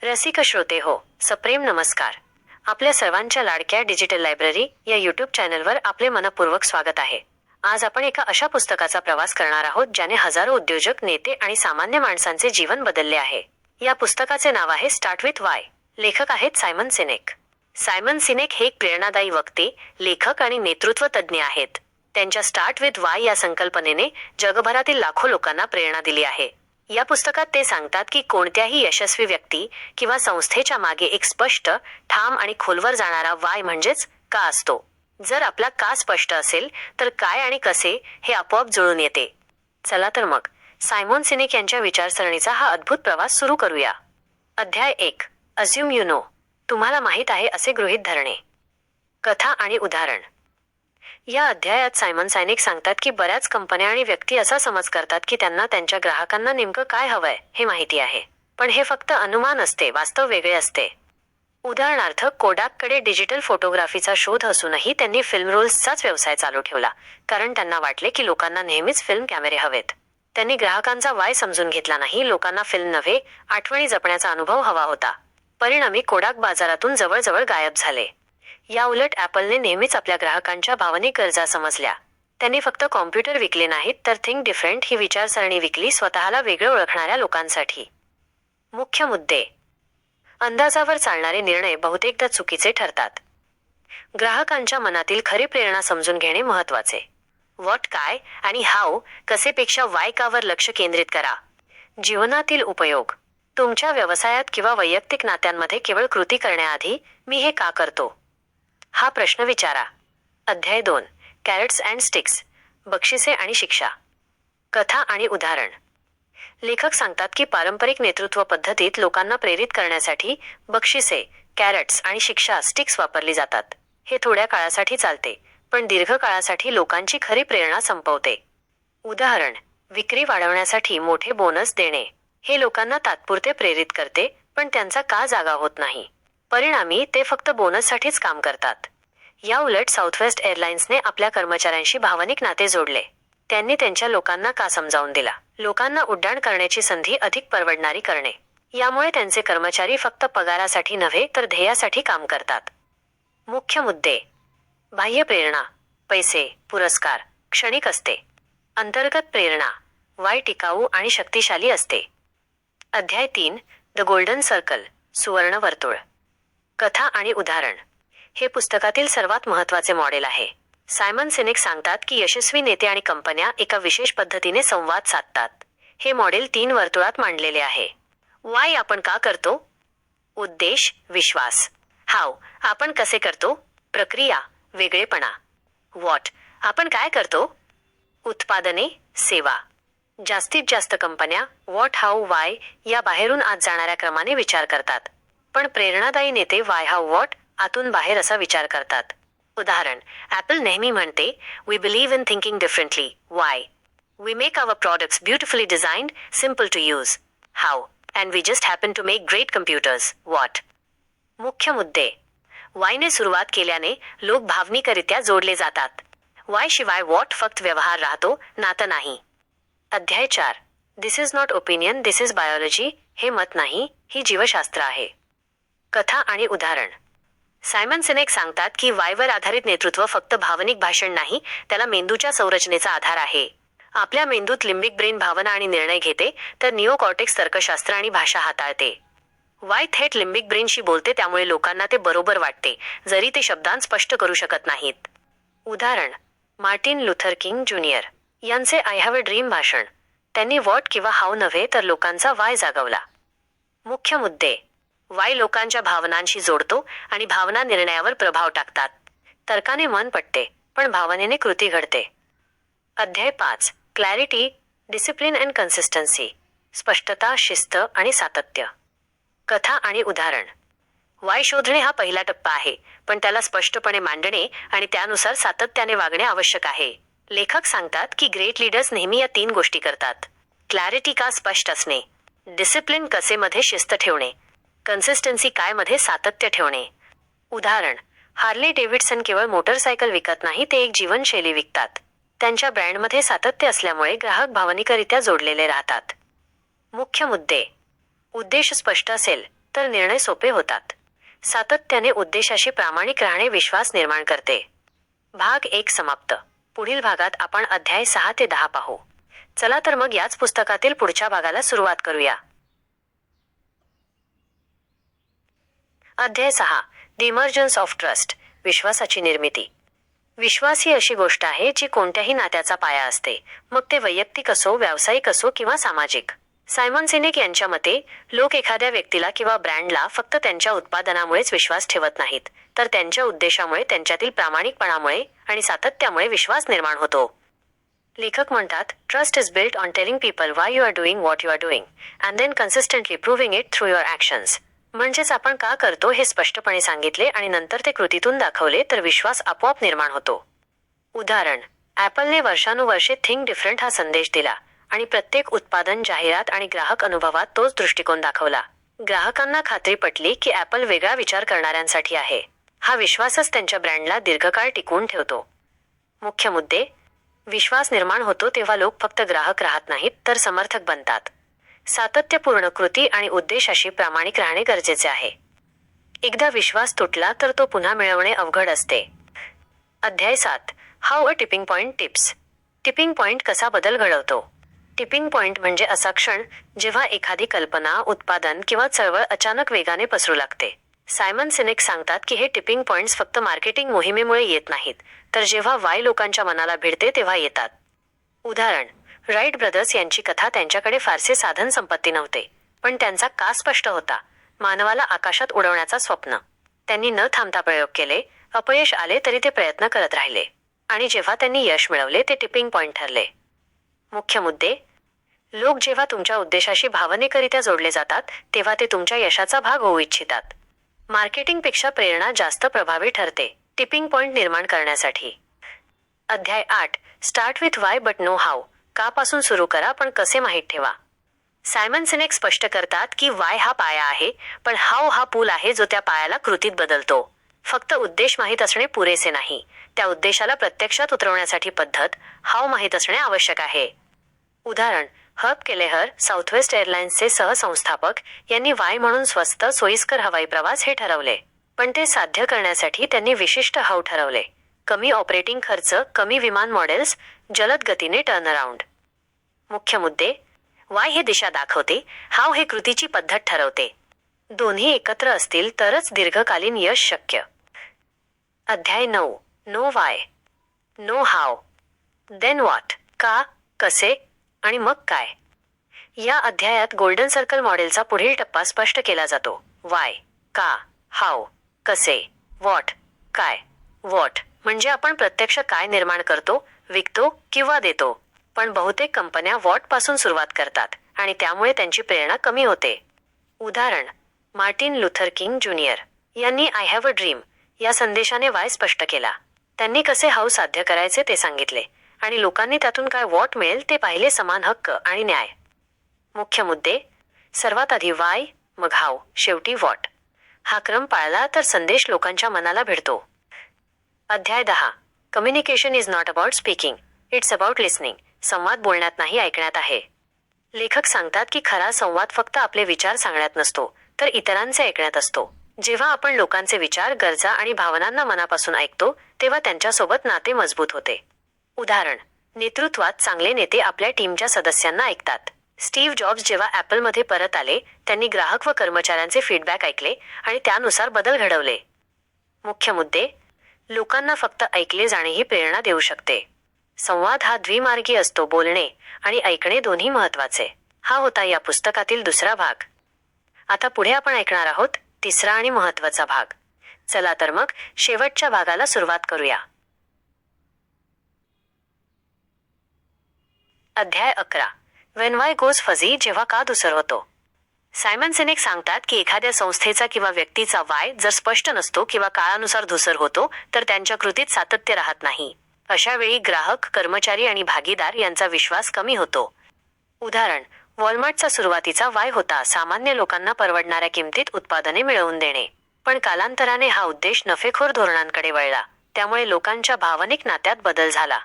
रसिक श्रोते हो सप्रेम नमस्कार. आपल्या सर्वांच्या लाडक्या डिजिटल लायब्ररी या युट्यूब चॅनलवर आपले मनपूर्वक स्वागत आहे. आज आपण एका अशा पुस्तकाचा प्रवास करणार आहोत ज्याने हजारो उद्योजक नेते आणि सामान्य माणसांचे जीवन बदलले आहे. या पुस्तकाचे नाव आहे स्टार्ट विथ वाय लेखक आहेत सायमन सिनेक. सायमन सिनेक हे एक प्रेरणादायी वक्ते लेखक आणि नेतृत्व तज्ज्ञ आहेत. त्यांच्या स्टार्ट विथ वाय या संकल्पनेने जगभरातील लाखो लोकांना प्रेरणा दिली आहे. या पुस्तकात ते सांगतात की कोणत्याही यशस्वी व्यक्ती किंवा संस्थेच्या मागे एक स्पष्ट ठाम आणि खोलवर जाणारा वाय म्हणजेच का असतो? जर आपला का स्पष्ट असेल तर काय आणि कसे हे आपोआप जुळून येते. चला तर मग सायमोन सिनेक यांच्या विचारसरणीचा हा अद्भुत प्रवास सुरू करूया. अध्याय एक अज्युम यू नो तुम्हाला माहीत आहे असे गृहीत धरणे. कथा आणि उदाहरण. या अध्यायात सायमन सायनिक सांगतात की बऱ्याच कंपन्या आणि व्यक्ती असा समज करतात की त्यांना त्यांच्या ग्राहकांना नेमकं काय हवंय हे माहिती आहे. पण हे फक्त अनुमान असते वास्तव वेगळे असते. उदाहरणार्थ कोडाककडे डिजिटल फोटोग्राफीचा शोध असूनही त्यांनी फिल्म रोल्सचाच व्यवसाय चालू ठेवला कारण त्यांना वाटले की लोकांना नेहमीच फिल्म कॅमेरे हवेत. त्यांनी ग्राहकांचा वाय समजून घेतला नाही लोकांना फिल्म नव्हे आठवणी जपण्याचा अनुभव हवा होता. परिणामी कोडाक बाजारातून जवळजवळ गायब झाले. या उलट ॲपलने नेहमीच आपल्या ग्राहकांच्या भावनिक गरजा समजल्या. त्यांनी फक्त कॉम्प्युटर विकले नाहीत तर थिंक डिफरंट ही विचारसरणी विकली स्वतःला वेगळं ओळखणाऱ्या लोकांसाठी. मुख्य मुद्दे. अंदाजावर चालणारे निर्णय बहुतेकदा चुकीचे ठरतात. ग्राहकांच्या मनातील खरी प्रेरणा समजून घेणे महत्त्वाचे व्हॉट काय आणि हाऊ कसेपेक्षा वाय कावर लक्ष केंद्रित करा. जीवनातील उपयोग. तुमच्या व्यवसायात किंवा वैयक्तिक नात्यांमध्ये केवळ कृती करण्याआधी मी हे का करतो? हा प्रश्न विचारा. अध्याय दोन. कॅरेट्स अँड स्टिक्स बक्षिसे आणि शिक्षा. कथा आणि उदाहरण. लेखक सांगतात की पारंपरिक नेतृत्व पद्धतीत लोकांना प्रेरित करण्यासाठी बक्षिसे कॅरेट्स आणि शिक्षा स्टिक्स वापरली जातात. हे थोड्या काळासाठी चालते पण दीर्घकाळासाठी लोकांची खरी प्रेरणा संपवते. उदाहरण. विक्री वाढवण्यासाठी मोठे बोनस देणे. हे लोकांना तात्पुरते प्रेरित करते पण त्यांचा का जागा होत नाही? परिणामी ते फक्त बोनससाठीच काम करतात. या उलट साऊथवेस्ट एअरलाइन्सने आपल्या कर्मचाऱ्यांशी भावनिक नाते जोडले. त्यांनी त्यांच्या लोकांना का समजावून दिला? लोकांना उड्डाण करण्याची संधी अधिक परवडणारी करणे. यामुळे त्यांचे कर्मचारी फक्त पगारासाठी नव्हे तर ध्येयासाठी काम करतात. मुख्य मुद्दे. बाह्य प्रेरणा. पैसे पुरस्कार. क्षणिक असते. अंतर्गत प्रेरणा. वाय टिकाऊ आणि शक्तिशाली असते. अध्याय तीन. The golden circle. सुवर्ण वर्तुळ. कथा आणि उदाहरण. हे पुस्तकातील सर्वात महत्त्वाचे मॉडेल आहे. सायमन सिनेक सांगतात की यशस्वी नेते आणि कंपन्या एका विशेष पद्धतीने संवाद साधतात. हे मॉडेल तीन वर्तुळात मांडलेले आहे. वाय आपण का करतो? उद्देश विश्वास. हाव आपण कसे करतो? प्रक्रिया वेगळेपणा. वॉट आपण काय करतो? उत्पादने सेवा. जास्तीत जास्त कंपन्या वॉट हाऊ वाय या बाहेरून आत जाणाऱ्या क्रमाने विचार करतात. पण प्रेरणादायी नेते वाय हाव वॉट आतून बाहेर असा विचार करतात. उदाहरण ॲपल नेहमी म्हणते we believe in thinking differently why we make our products beautifully designed simple to use how and we just happen to make great computers what मुख्य मुद्दे. वायने सुरुवात केल्याने लोक भावनिकरित्या जोडले जातात. वाय शिवाय वॉट फक्त व्यवहार राहतो नातं नाही. अध्याय चार. This is not opinion this is biology हे मत नाही ही जीवशास्त्र आहे. कथा आणि उदाहरण. सायमन सिनेक सांगतात की वायवर आधारित नेतृत्व फक्त भावनिक भाषण नाही त्याला मेंदूच्या संरचनेचा आधार आहे. आपल्या मेंदूत लिंबिक ब्रेन भावना आणि निर्णय घेते तर निओकॉर्टेक्स तर्कशास्त्र आणि भाषा हाताळते. वाय थेट लिंबिक ब्रेनशी बोलते त्यामुळे लोकांना ते बरोबर वाटते जरी ते शब्दांत स्पष्ट करू शकत नाहीत. उदाहरण मार्टिन लुथर किंग ज्युनियर यांचे आय हॅव अ ड्रीम भाषण. त्यांनी वॉट किंवा हाव नव्हे तर लोकांचा वाय जागवला. मुख्य मुद्दे वाय लोकांच्या भावनांशी जोडतो आणि भावना निर्णयावर प्रभाव टाकतात. तर्काने मन पटते पण भावनेने कृती घडते. अध्याय पाच. क्लॅरिटी डिसिप्लिन अँड कन्सिस्टन्सी स्पष्टता शिस्त आणि सातत्य. कथा आणि उदाहरण. वाय शोधणे हा पहिला टप्पा आहे पण त्याला स्पष्टपणे मांडणे आणि त्यानुसार सातत्याने वागणे आवश्यक आहे. लेखक सांगतात की ग्रेट लीडर्स नेहमी या तीन गोष्टी करतात. क्लॅरिटी का स्पष्ट असणे? डिसिप्लिन कसेमध्ये शिस्त ठेवणे? कन्सिस्टन्सी काय मध्ये सातत्य ठेवणे. उदाहरण हार्ले डेव्हिडसन केवळ मोटरसायकल विकत नाही ते एक जीवनशैली विकतात. त्यांच्या ब्रँडमध्ये सातत्य असल्यामुळे ग्राहक भावनिकरित्या जोडलेले राहतात. मुख्य मुद्दे उद्देश स्पष्ट असेल तर निर्णय सोपे होतात. सातत्याने उद्देशाशी प्रामाणिक राहणे विश्वास निर्माण करते. भाग एक समाप्त. पुढील भागात आपण अध्याय सहा ते दहा पाहू. चला तर मग याच पुस्तकातील पुढच्या भागाला सुरुवात करूया. अध्याय सहा. द इमर्जन्स ऑफ ट्रस्ट विश्वासाची निर्मिती. विश्वास ही अशी गोष्ट आहे जी कोणत्याही नात्याचा पाया असते. मग ते वैयक्तिक असो व्यावसायिक असो किंवा सामाजिक. सायमन सिनेक यांच्या मते लोक एखाद्या व्यक्तीला किंवा ब्रँडला फक्त त्यांच्या उत्पादनामुळेच विश्वास ठेवत नाहीत. तर त्यांच्या उद्देशामुळे त्यांच्यातील प्रामाणिकपणामुळे आणि सातत्यामुळे विश्वास निर्माण होतो. लेखक म्हणतात trust is built on telling people why you are doing what you are doing and then consistently proving it through your actions म्हणजेच आपण का करतो हे स्पष्टपणे सांगितले आणि नंतर ते कृतीतून दाखवले तर विश्वास आपोआप निर्माण होतो. उदाहरण ॲपलने वर्षानुवर्षे थिंक डिफरंट हा संदेश दिला आणि प्रत्येक उत्पादन जाहिरात आणि ग्राहक अनुभवात तोच दृष्टिकोन दाखवला. ग्राहकांना खात्री पटली की ॲपल वेगळा विचार करणाऱ्यांसाठी आहे. हा विश्वासच त्यांच्या ब्रँडला दीर्घकाळ टिकवून ठेवतो. मुख्य मुद्दे विश्वास निर्माण होतो तेव्हा लोक फक्त ग्राहक राहत नाहीत तर समर्थक बनतात. सातत्यपूर्ण कृती आणि उद्देशाशी प्रामाणिक राहणे गरजेचे आहे. एकदा विश्वास तुटला तर तो पुन्हा मिळवणे अवघड असते. अध्याय सात. How a tipping point tips tipping point कसा बदल घडवतो? टिपिंग पॉइंट म्हणजे असा क्षण जेव्हा एखादी कल्पना उत्पादन किंवा चळवळ अचानक वेगाने पसरू लागते. सायमन सिनेक सांगतात की हे टिपिंग पॉइंट्स फक्त मार्केटिंग मोहिमेमुळे येत नाहीत तर जेव्हा वाय लोकांच्या मनाला भिडते तेव्हा येतात. उदाहरण राईट ब्रदर्स यांची कथा त्यांच्याकडे फारसे साधन संपत्ती नव्हते पण त्यांचा का स्पष्ट होता? मानवाला आकाशात उडवण्याचा स्वप्न. त्यांनी न थांबता प्रयोग केले अपयश आले तरी ते प्रयत्न करत राहिले. आणि जेव्हा त्यांनी यश मिळवले ते टिपिंग पॉइंट ठरले. मुख्य मुद्दे. लोक जेव्हा तुमच्या उद्देशाशी भावनेकरित्या जोडले जातात तेव्हा ते तुमच्या यशाचा भाग होऊ इच्छितात. मार्केटिंगपेक्षा प्रेरणा जास्त प्रभावी ठरते टिपिंग पॉइंट निर्माण करण्यासाठी. अध्याय आठ. Start with why but know how कापासून सुरू करा पण कसे माहीत ठेवा. सायमन सिनेक स्पष्ट करतात की वाय हा पाया आहे पण हाव हा पूल आहे जो त्या पायाला कृतीत बदलतो. फक्त उद्देश माहीत असणे पुरेसे नाही. त्या उद्देशाला प्रत्यक्षात उतरवण्यासाठी पद्धत हाव माहीत असणे आवश्यक आहे. उदाहरण हब केलेहर साऊथवेस्ट एअरलाइन्सचे सहसंस्थापक यांनी वाय म्हणून स्वस्त सोयीस्कर हवाई प्रवास हे ठरवले. पण ते साध्य करण्यासाठी त्यांनी विशिष्ट हाव ठरवले. कमी ऑपरेटिंग खर्च कमी विमान मॉडेल्स जलद गतीने टर्नअराऊंड मुख्य मुद्दे वाय हे दिशा दाखवते हाव हे कृतीची पद्धत ठरवते. दोन्ही एकत्र असतील तरच दीर्घकालीन यश शक्य. अध्याय नऊ know why know how then what का कसे आणि मग काय. या अध्यायात गोल्डन सर्कल मॉडेलचा पुढील टप्पा स्पष्ट केला जातो. वाय का हाव कसे वॉट काय. वॉट? म्हणजे आपण प्रत्यक्ष काय निर्माण करतो विकतो किंवा देतो? पण बहुतेक कंपन्या वॉटपासून सुरुवात करतात आणि त्यामुळे त्यांची प्रेरणा कमी होते. उदाहरण मार्टिन लुथर किंग ज्युनियर यांनी आय हॅव अ ड्रीम या संदेशाने वाय स्पष्ट केला. त्यांनी कसे हाऊ साध्य करायचे ते सांगितले आणि लोकांनी त्यातून काय वॉट मिळेल ते पाहिले समान हक्क आणि न्याय. मुख्य मुद्दे सर्वात आधी वाय मग हाव शेवटी वॉट. हा क्रम पाळला तर संदेश लोकांच्या मनाला भिडतो. अध्याय दहा. Communication is not about speaking it's about listening संवाद बोलण्यात नाही ऐकण्यात आहे. लेखक सांगतात की खरा संवाद फक्त आपले विचार सांगण्यात नसतो तर इतरांचे ऐकण्यात असतो. जेव्हा आपण लोकांचे विचार गरजा आणि भावनांना मनापासून ऐकतो तेव्हा त्यांच्यासोबत नाते मजबूत होते. उदाहरण नेतृत्वात चांगले नेते आपल्या टीमच्या सदस्यांना ऐकतात. स्टीव्ह जॉब्स जेव्हा ॲपलमध्ये परत आले त्यांनी ग्राहक व कर्मचाऱ्यांचे फीडबॅक ऐकले आणि त्यानुसार बदल घडवले. मुख्य मुद्दे लोकांना फक्त ऐकले जाणे ही प्रेरणा देऊ शकते. संवाद हा द्विमार्गी असतो बोलणे आणि ऐकणे दोन्ही महत्त्वाचे हा होता या पुस्तकातील दुसरा भाग. आता पुढे आपण ऐकणार आहोत तिसरा आणि महत्त्वाचा भाग. चला तर मग शेवटच्या भागाला सुरुवात करूया. अध्याय अकरा. वेन वाय गोज फझी जेव्हा का दुसर होतो सायमन सिनेक सांगतात की एखाद्या संस्थेचा किंवा व्यक्तीचा वाय जर स्पष्ट नसतो किंवा काळानुसार धुसर होतो तर त्यांच्या कृतीत सातत्य राहत नाही. अशा वेळी ग्राहक कर्मचारी आणि भागीदार यांचा विश्वास कमी होतो. उदाहरण वॉलमार्टचा सुरुवातीचा वाय होता सामान्य लोकांना परवडणाऱ्या किमतीत उत्पादने मिळवून देणे. पण कालांतराने हा उद्देश नफेखोर धोरणांकडे वळला त्यामुळे लोकांच्या भावनिक नात्यात बदल झाला.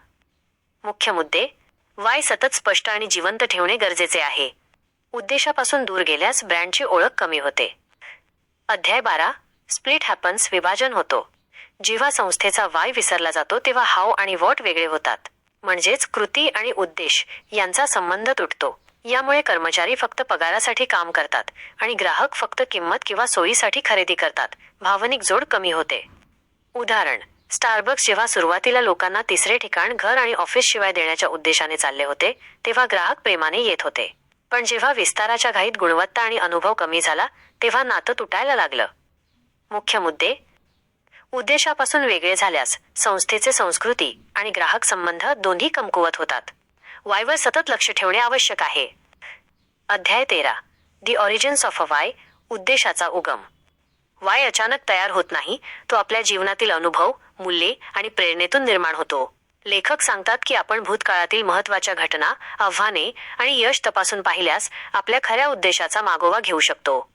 मुख्य मुद्दे वाय सतत स्पष्ट आणि जिवंत ठेवणे गरजेचे आहे. उद्देशापासून दूर गेल्यास ब्रँडची ओळख कमी होते. अध्याय बारा. स्प्लिट हॅपन्स विभाजन होतो. जेव्हा संस्थेचा वाय विसरला जातो तेव्हा हाव आणि वॉट वेगळे होतात. म्हणजेच कृती आणि उद्देश यांचा संबंध तुटतो. यामुळे कर्मचारी फक्त पगारासाठी काम करतात आणि ग्राहक फक्त किंमत किंवा सोयीसाठी खरेदी करतात. भावनिक जोड कमी होते. उदाहरण स्टारबक्स जेव्हा सुरुवातीला लोकांना तिसरे ठिकाण घर आणि ऑफिस शिवाय देण्याच्या उद्देशाने चालले होते तेव्हा ग्राहक प्रेमाने येत होते. पण जेव्हा विस्ताराच्या घाईत गुणवत्ता आणि अनुभव कमी झाला तेव्हा नातं तुटायला लागलं. मुख्य मुद्दे. उद्देशापासून वेगळे झाल्यास संस्थेचे संस्कृती आणि ग्राहक संबंध दोन्ही कमकुवत होतात. वायवर सतत लक्ष ठेवणे आवश्यक आहे. अध्याय तेरा. The origins of a why उद्देशाचा उगम. वाय अचानक तयार होत नाही तो आपल्या जीवनातील अनुभव मूल्ये आणि प्रेरणेतून निर्माण होतो. लेखक सांगतात की आपण भूतकाळातील महत्त्वाच्या घटना आव्हाने आणि यश तपासून पाहिल्यास आपल्या खऱ्या उद्देशाचा मागोवा घेऊ शकतो.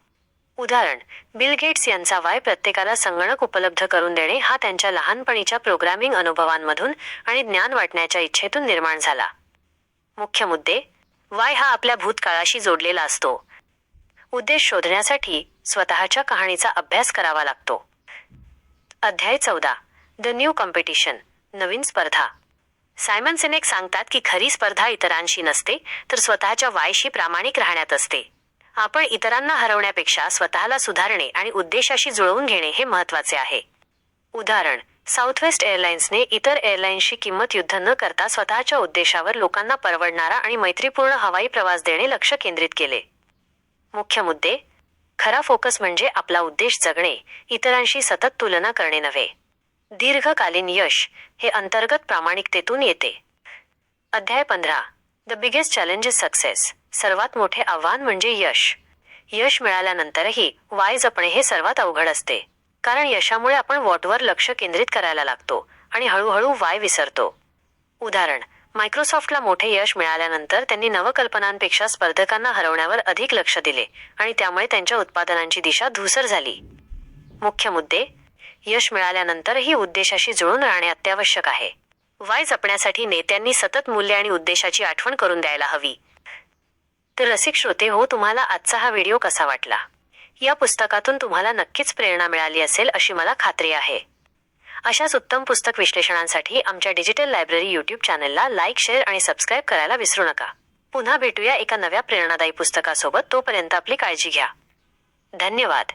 उदाहरण बिल गेट्स यांचा वाय प्रत्येकाला संगणक उपलब्ध करून देणे हा त्यांच्या लहानपणीच्या प्रोग्रामिंग अनुभवांमधून आणि ज्ञान वाटण्याच्या इच्छेतून निर्माण झाला. मुख्य मुद्दे वाय हा आपल्या भूतकाळाशी जोडलेला असतो. उद्देश शोधण्यासाठी स्वतःच्या कहाणीचा अभ्यास करावा लागतो. अध्याय चौदा द न्यू कॉम्पिटिशन नवीन स्पर्धा. सायमन सिनेक सांगतात की खरी स्पर्धा इतरांशी नसते तर स्वतःच्या वायशी प्रामाणिक राहण्यात असते. आपण इतरांना हरवण्यापेक्षा स्वतःला सुधारणे आणि उद्देशाशी जुळवून घेणे हे महत्त्वाचे आहे. उदाहरण साऊथवेस्ट एअरलाइन्सने इतर एअरलाइन्सशी किंमत युद्ध न करता स्वतःच्या उद्देशावर लोकांना परवडणारा आणि मैत्रीपूर्ण हवाई प्रवास देणे लक्ष केंद्रित केले. मुख्य मुद्दे खरा फोकस म्हणजे आपला उद्देश जगणे इतरांशी सतत तुलना करणे नव्हे. दीर्घकालीन यश हे अंतर्गत प्रामाणिकतेतून येते. अध्याय पंधरा. The biggest challenge is success सर्वात मोठे आव्हान म्हणजे यश. यश मिळाल्यानंतरही वाय जपणे हे सर्वात अवघड असते. कारण यशामुळे आपण वॉटवर लक्ष केंद्रित करायला लागतो आणि हळूहळू वाय विसरतो. उदाहरण मायक्रोसॉफ्टला मोठे यश मिळाल्यानंतर त्यांनी नवकल्पनांपेक्षा स्पर्धकांना हरवण्यावर अधिक लक्ष दिले आणि त्यामुळे त्यांच्या उत्पादनांची दिशा धूसर झाली. मुख्य मुद्दे यश मिळाल्यानंतरही उद्देशाशी जुळून राहणे अत्यावश्यक आहे. वाय जपण्यासाठी नेत्यांनी सतत मूल्य आणि उद्देशाची आठवण करून द्यायला हवी. तर रसिक श्रोते हो तुम्हाला आजचा हा व्हिडिओ कसा वाटला? या पुस्तकातून तुम्हाला नक्कीच प्रेरणा मिळाली असेल अशी मला खात्री आहे. अशाच उत्तम पुस्तक विश्लेषणांसाठी आमच्या डिजिटल लायब्ररी यूट्यूब चॅनलला लाईक शेअर आणि सबस्क्राईब करायला विसरू नका. पुन्हा भेटूया एका नव्या प्रेरणादायी पुस्तकासोबत. तोपर्यंत आपली काळजी घ्या. धन्यवाद.